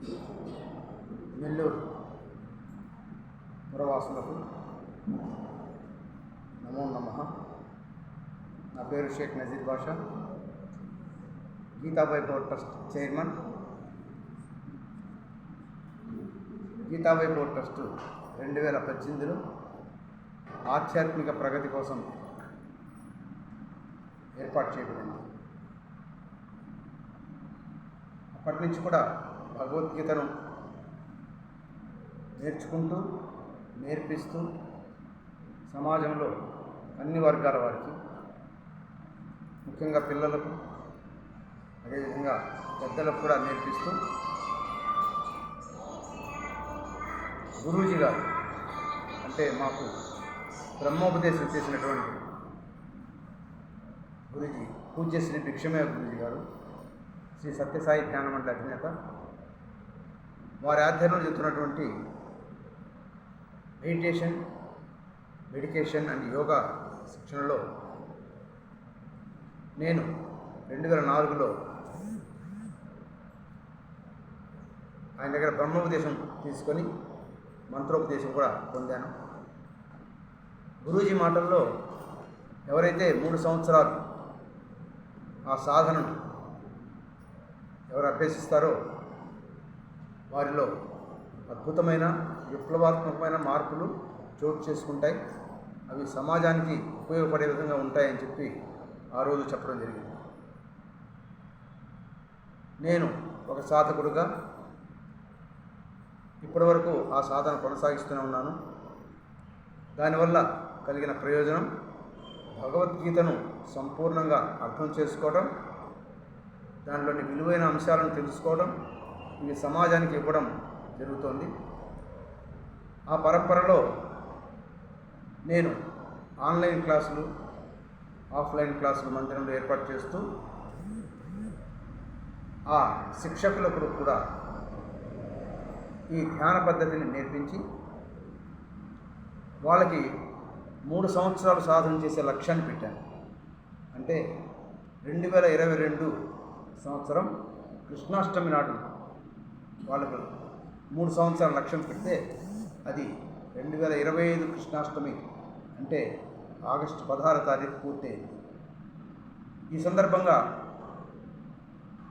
నెల్లూరు పురవాసులకు నమో నమ. నా పేరు Sheikh Nazeer Basha. Geetabai power trust chairman. Geetabai power trust రెండు వేల పద్దెనిమిదిలో ఆధ్యాత్మిక ప్రగతి కోసం ఏర్పాటు చేయబడింది. అప్పటి నుంచి కూడా భగవద్గీతను నేర్చుకుంటూ నేర్పిస్తూ సమాజంలో అన్ని వర్గాల వారికి ముఖ్యంగా పిల్లలకు అదేవిధంగా పెద్దలకు కూడా నేర్పిస్తూ గురూజీ గారు అంటే మాకు బ్రహ్మోపదేశం చేసినటువంటి గురూజీ పూజ్య శ్రీ భిక్షమయ గురూజీ గారు శ్రీ సత్యసాయి జ్ఞానమండలి అధినేత వారి ఆధ్వర్యంలో చెప్తున్నటువంటి మెడిటేషన్ మెడికేషన్ అండ్ యోగా శిక్షణలో నేను రెండు వేల నాలుగులో ఆయన దగ్గర బ్రహ్మోపదేశం తీసుకొని మంత్రోపదేశం కూడా పొందాను. గురూజీ మాటల్లో ఎవరైతే మూడు సంవత్సరాలు ఆ సాధనను ఎవరు అభ్యసిస్తారో వారిలో అద్భుతమైన విప్లవాత్మకమైన మార్పులు చోటు చేసుకుంటాయి. అవి సమాజానికి ఉపయోగపడే విధంగా ఉంటాయని చెప్పి ఆ రోజు చెప్పడం జరిగింది. నేను ఒక సాధకుడుగా ఇప్పటివరకు ఆ సాధన కొనసాగిస్తూనే ఉన్నాను. దానివల్ల కలిగిన ప్రయోజనం భగవద్గీతను సంపూర్ణంగా అర్థం చేసుకోవడం దానిలోని విలువైన అంశాలను తెలుసుకోవడం ఇవి సమాజానికి ఇవ్వడం జరుగుతోంది. ఆ పరంపరలో నేను ఆన్లైన్ క్లాసులు ఆఫ్లైన్ క్లాసులు మందిరంలో ఏర్పాటు చేస్తూ ఆ శిక్షకులకు కూడా ఈ ధ్యాన పద్ధతిని నేర్పించి వాళ్ళకి మూడు సంవత్సరాలు సాధన చేసే లక్ష్యాన్ని పెట్టాను. అంటే రెండు వేల ఇరవై రెండు సంవత్సరం కృష్ణాష్టమి నాడు వాళ్ళకు మూడు సంవత్సరాల లక్ష్యం పెడితే అది రెండు వేల ఇరవై ఐదు కృష్ణాష్టమి అంటే ఆగస్టు పదహారు తారీఖు పూర్తయింది. ఈ సందర్భంగా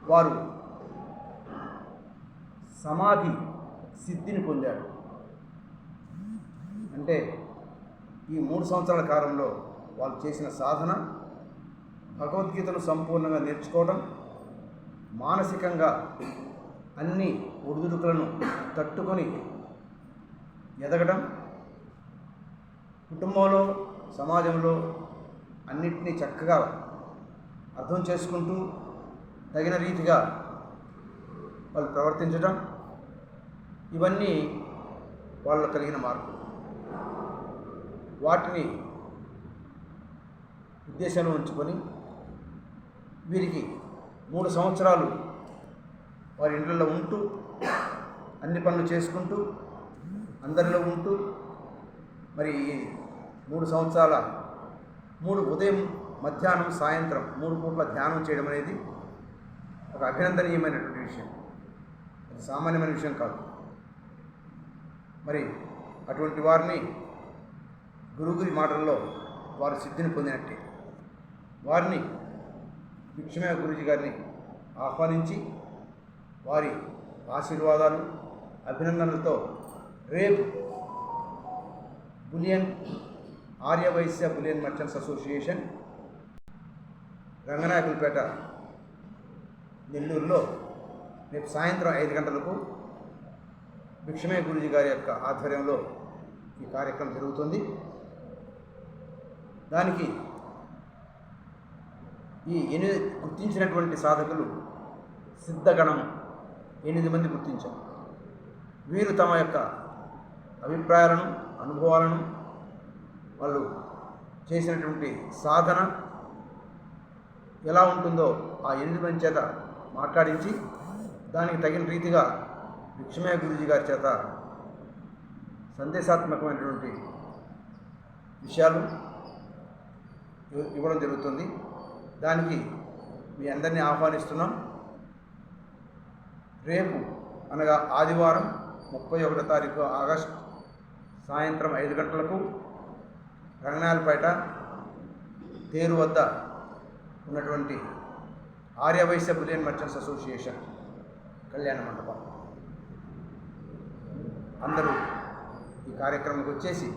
వారు సమాధి సిద్ధిని పొందారు. అంటే ఈ మూడు సంవత్సరాల కాలంలో వాళ్ళు చేసిన సాధన భగవద్గీతను సంపూర్ణంగా నేర్చుకోవడం మానసికంగా అన్ని ఒడిదుడుకులను తట్టుకొని ఎదగడం కుటుంబంలో సమాజంలో అన్నిటినీ చక్కగా అర్థం చేసుకుంటూ తగిన రీతిగా వాళ్ళు ప్రవర్తించడం ఇవన్నీ వాళ్ళు కలిగిన మార్పు. వాటిని ఉద్దేశంలో ఉంచుకొని వీరికి మూడు సంవత్సరాలు వారి ఇండ్లలో ఉంటూ అన్ని పనులు చేసుకుంటూ అందరిలో ఉంటూ మరి ఈ మూడు సంవత్సరాల మూడు ఉదయం మధ్యాహ్నం సాయంత్రం మూడు పూట్ల ధ్యానం చేయడం అనేది ఒక అభినందనీయమైనటువంటి విషయం. అది సామాన్యమైన విషయం కాదు. మరి అటువంటి వారిని గురుగురి మాటల్లో వారు సిద్ధిని పొందినట్టే. వారిని భిక్షమయ గురుజీ గారిని ఆహ్వానించి వారి ఆశీర్వాదాలు అభినందనలతో రేపు bullion Aryavysya bullion merchants association Ranganayakulapeta నెల్లూరులో రేపు సాయంత్రం ఐదు గంటలకు భిక్షమయ గురుజీ గారి యొక్క ఆధ్వర్యంలో ఈ కార్యక్రమం జరుగుతుంది. దానికి ఈ ఎనిమిది గుర్తించినటువంటి సాధకులు సిద్ధగణం ఎనిమిది మంది గుర్తించాం. వీరు తమ యొక్క అభిప్రాయాలను అనుభవాలను వాళ్ళు చేసినటువంటి సాధన ఎలా ఉంటుందో ఆ ఎనిమిది మంది చేత మాట్లాడించి దానికి తగిన రీతిగా భిక్షమయ గురుజీ గారి చేత సందేశాత్మకమైనటువంటి విషయాలు ఇవ్వడం జరుగుతుంది. దానికి మీ అందరినీ ఆహ్వానిస్తున్నాం. రేపు అనగా ఆదివారం ముప్పై ఒకటో తారీఖు ఆగస్ట్ సాయంత్రం ఐదు గంటలకు రంగనాయలపేట తేరు వద్ద ఉన్నటువంటి ఆర్యవైశ్య బులియన్ మర్చెంట్స్ అసోసియేషన్ కళ్యాణ మండపం. అందరూ ఈ కార్యక్రమంకి వచ్చేసి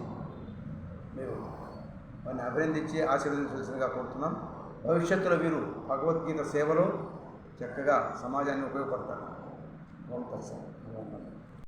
మీరు వారిని అభినందించి ఆశీర్వదించవలసిందిగా కోరుతున్నాం. భవిష్యత్తులో వీరు భగవద్గీత సేవలో చక్కగా సమాజాన్ని ఉపయోగపడతారు. no pasa.